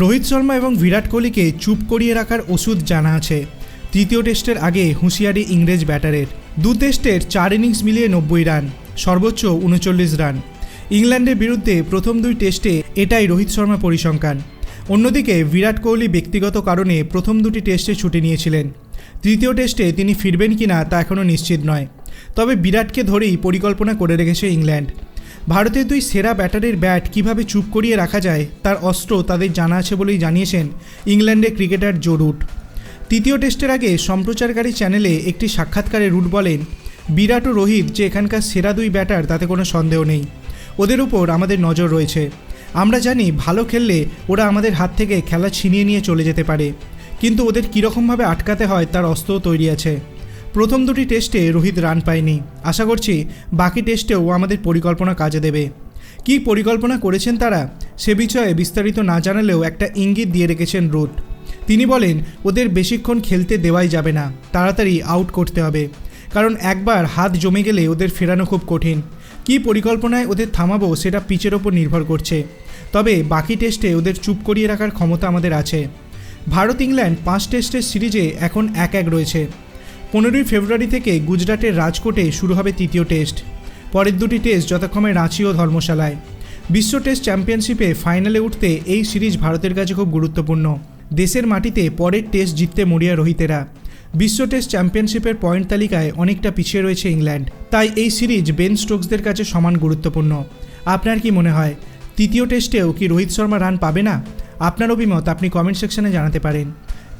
রোহিত শর্মা এবং বিরাট কোহলিকে চুপ করিয়ে রাখার ওষুধ জানা আছে। তৃতীয় টেস্টের আগে হুঁশিয়ারি ইংরেজ ব্যাটারের। দু টেস্টের চার ইনিংস মিলিয়ে নব্বই রান, সর্বোচ্চ উনচল্লিশ রান। ইংল্যান্ডের বিরুদ্ধে প্রথম দুই টেস্টে এটাই রোহিত শর্মা পরিসংখ্যান। অন্যদিকে বিরাট কোহলি ব্যক্তিগত কারণে প্রথম দুটি টেস্টে ছুটি নিয়েছিলেন। তৃতীয় টেস্টে তিনি ফিরবেন কিনা তা এখনও নিশ্চিত নয়। তবে বিরাটকে ধরেই পরিকল্পনা করে রেখেছে ইংল্যান্ড। ভারতের দুই সেরা ব্যাটারের ব্যাট কীভাবে চুপ করিয়ে রাখা যায়, তার অস্ত্র তাদের জানা আছে বলেই জানিয়েছেন ইংল্যান্ডের ক্রিকেটার জো রুট। তৃতীয় টেস্টের আগে সম্প্রচারকারী চ্যানেলে একটি সাক্ষাৎকারে রুট বলেন, বিরাট ও রোহিত যে এখানকার সেরা দুই ব্যাটার, তাতে কোনো সন্দেহ নেই। ওদের উপর আমাদের নজর রয়েছে। আমরা জানি ভালো খেললে ওরা আমাদের হাত থেকে খেলা ছিনিয়ে নিয়ে চলে যেতে পারে। কিন্তু ওদের কীরকমভাবে আটকাতে হয় তার অস্ত্রও তৈরি আছে। প্রথম দুটি টেস্টে রোহিত রান পায়নি। আশা করছি বাকি টেস্টেও আমাদের পরিকল্পনা কাজে দেবে। কী পরিকল্পনা করেছেন তারা সে বিষয়ে বিস্তারিত না জানালেও একটা ইঙ্গিত দিয়ে রেখেছেন রুট তিনি বলেন, ওদের বেশিক্ষণ খেলতে দেওয়াই যাবে না, তাড়াতাড়ি আউট করতে হবে। কারণ একবার হাত জমে গেলে ওদের ফেরানো খুব কঠিন। কী পরিকল্পনায় ওদের থামাবো সেটা পিচের ওপর নির্ভর করছে। তবে বাকি টেস্টে ওদের চুপ করিয়ে রাখার ক্ষমতা আমাদের আছে। ভারত ইংল্যান্ড পাঁচ টেস্টের সিরিজে এখন এক এক রয়েছে। পনেরোই ফেব্রুয়ারি থেকে গুজরাটের রাজকোটে শুরু হবে তৃতীয় টেস্ট। পরের দুটি টেস্ট যথাক্রমে রাঁচি ও ধর্মশালায়। বিশ্ব টেস্ট চ্যাম্পিয়নশিপে ফাইনালে উঠতে এই সিরিজ ভারতের কাছে খুব গুরুত্বপূর্ণ। দেশের মাটিতে পরের টেস্ট জিততে মরিয়া রোহিতেরা। বিশ্ব টেস্ট চ্যাম্পিয়নশিপের পয়েন্ট তালিকায় অনেকটা পিছিয়ে রয়েছে ইংল্যান্ড। তাই এই সিরিজ বেন স্টোকসদের কাছে সমান গুরুত্বপূর্ণ। আপনার কি মনে হয়, তৃতীয় টেস্টেও কি রোহিত শর্মা রান পাবে না? আপনার অভিমত আপনি কমেন্ট সেকশনে জানাতে পারেন।